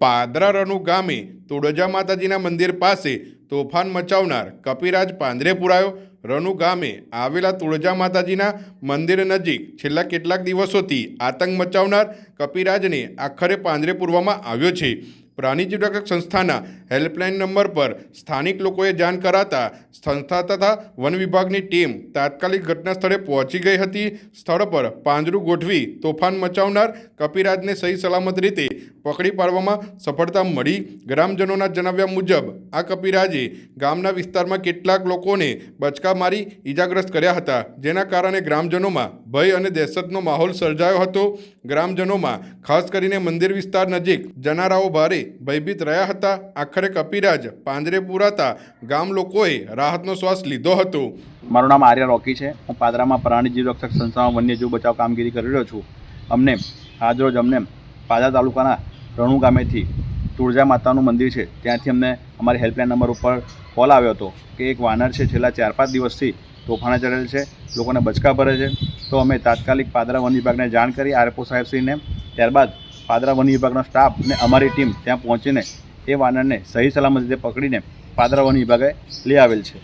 પાદરા રનુ ગામે તોડજા માતાજીના મંદિર પાસે તોફાન મચાવનાર કપિરાજ પાંદરે પુરાયો. રનુ ગામે આવેલા તુળજા માતાજીના મંદિર નજીક છેલ્લા કેટલાક દિવસોથી આતંક મચાવનાર કપિરાજને આખરે પાંદરે પૂરવામાં આવ્યો છે. પ્રાણી જીવરક્ષક સંસ્થાના હેલ્પલાઇન નંબર પર સ્થાનિક લોકોએ જાણ કરાતા સંસ્થા તથા વન વિભાગની ટીમ તાત્કાલિક ઘટના સ્થળે પહોંચી ગઈ હતી. સ્થળ પર પાંજરું ગોઠવી તોફાન મચાવનાર કપિરાજને સહી સલામત રીતે પકડી પાડવામાં સફળતા મળી. ગ્રામજનોના જણાવ્યા મુજબ, આ કપિરાજે ગામના વિસ્તારમાં કેટલાક લોકોને બચકા મારી ઈજાગ્રસ્ત કર્યા હતા, જેના કારણે ગ્રામજનોમાં ભય અને દહેશતનો માહોલ સર્જાયો હતો. ગ્રામજનોમાં, ખાસ કરીને મંદિર વિસ્તાર નજીક, જનારાઓ ભારે ભયભીત રહ્યા હતા. આખરે કપિરાજ પાંજરે પુરાતા ગામ લોકોએ રાહતનો શ્વાસ લીધો હતો. મારું નામ આર્ય રોકી છે. હું પાદરામાં પ્રાણીજીવ રક્ષક સંસ્થામાં વન્યજીવ બચાવ કામગીરી કરી રહ્યો છું. અમને આજરોજ અમને પાદરા તાલુકાના રણુ ગામેથી તુળજા માતાનું મંદિર છે. ત્યાંથી અમને અમારી હેલ્પલાઇન નંબર ઉપર કોલ આવ્યો હતો કે એક વાનર છે, છેલ્લા ચાર પાંચ દિવસથી તોફાને ચડેલ છે, લોકોને બચકા ભરે છે. તો અમે તાત્કાલિક પાદરા વન વિભાગને જાણ કરી આરએફઓ સાહેબશ્રીને ત્યારબાદ પાદરા વન વિભાગનો સ્ટાફ અને અમારી ટીમ ત્યાં પહોંચીને એ વાનરને સહી સલામત રીતે પકડીને પાદરા વન વિભાગે લઈ આવેલ છે.